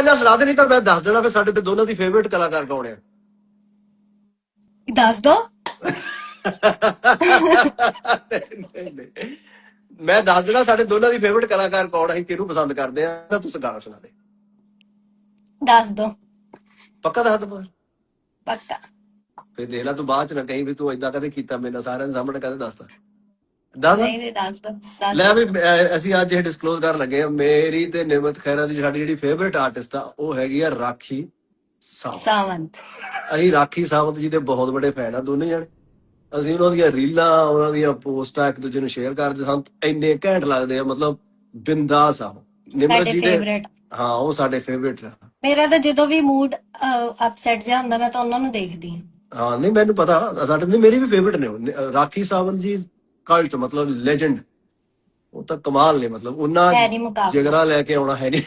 ਇਹਨਾਂ ਸੁਣਾ ਦੇ ਨਹੀਂ ਤਾਂ ਮੈਂ ਦੱਸ ਦੇਣਾ ਫਿਰ ਸਾਡੇ ਤੇ ਦੋਨਾਂ ਦੀ ਫੇਵਰਿਟ ਕਲਾਕਾਰ ਕੌਣ ਹੈ। ਦੱਸ ਦੋ। ਮੈਂ ਦੱਸ ਦੇਣਾ ਸਾਡੇ ਦੋਨਾਂ ਦੀ ਫੇਵਰਿਟ ਕਲਾਕਾਰ ਕੌਣ ਹੈ ਕਿਹਨੂੰ ਪਸੰਦ ਕਰਦੇ ਆ ਤਾਂ ਤੁਸੀਂ ਗਾਣਾ ਸੁਣਾ ਦੇ। ਦੱਸ ਦੋ। ਪੱਕਾ ਦੱਸ ਦੋ। ਪੱਕਾ। ਫੇ ਦੇਖ ਲੈ ਤੂੰ ਬਾਅਦ ਚ ਨਾ ਕਹੀਂ ਵੀ ਤੂੰ ਇਦਾਂ ਕਦੇ ਕੀਤਾ ਮੇਰੇ ਨਾਲ ਸਾਰਿਆਂ ਦੇ ਸਾਹਮਣੇ ਕਦੇ ਦੱਸਦਾ। ਦੱਸ ਨਹੀਂ ਨਹੀਂ ਦੱਸ ਲੈ ਵੀ ਅਸੀਂ ਅੱਜ ਇਹ ਡਿਸਕਲੋਜ਼ ਕਰਨ ਲੱਗੇ ਆ ਮੇਰੀ ਤੇ ਨਿਮਤ ਖੈਰਾ ਦੀ ਸਾਡੀ ਜਿਹੜੀ ਫੇਵਰਿਟ ਆਰਟਿਸਟ ਆ ਉਹ ਹੈਗੀ ਆ ਰਾਖੀ ਸਾਵੰਤ। ਅਸੀਂ ਰਾਖੀ ਸਾਵੰਤ ਜੀ ਦੇ ਬਹੁਤ ਵੱਡੇ ਫੈਨ ਆ ਦੋਨੇ ਜਣੇ। ਅਸੀਂ ਉਹਨਾਂ ਦੀਆਂ ਰੀਲਾਂ ਉਹਨਾਂ ਦੀਆਂ ਪੋਸਟਾਂ ਇੱਕ ਦੂਜੇ ਨੂੰ ਸ਼ੇਅਰ ਕਰਦੇ ਸਾਨੂੰ ਇੰਨੇ ਘੈਂਟ ਲੱਗਦੇ ਆ ਮਤਲਬ ਬਿੰਦਾਸ ਆ। ਨਿਮਰਤ ਜੀ ਦੇ ਹਾਂ ਉਹ ਸਾਡੇ ਫੇਵਰਿਟ ਆ। ਮੇਰਾ ਤਾਂ ਜਦੋਂ ਵੀ ਮੂਡ ਅਪਸੈਟ ਜਿਹਾ ਹੁੰਦਾ ਮੈਂ ਤਾਂ ਉਹਨਾਂ ਨੂੰ ਦੇਖਦੀ ਹਾਂ। ਹਾਂ ਨਹੀਂ ਮੈਨੂੰ ਪਤਾ ਸਾਡੇ ਨਹੀਂ ਮੇਰੀ ਵੀ ਫੇਵਰਿਟ। ਨ- ਰਾਖੀ ਸਾਵੰਤ ਜੀ ਕਲਟ ਮਤਲਬ ਲੈਜੈਂਡ ਉਹ ਤਾਂ ਕਮਾਲ ਨੇ ਮਤਲਬ ਉਹਨਾਂ ਹੈ ਨੀ ਮੁਕਾਬਲਾ। ਜਿਗਰਾ ਲੈ ਕੇ ਆਉਣਾ ਹੈ ਨਹੀਂ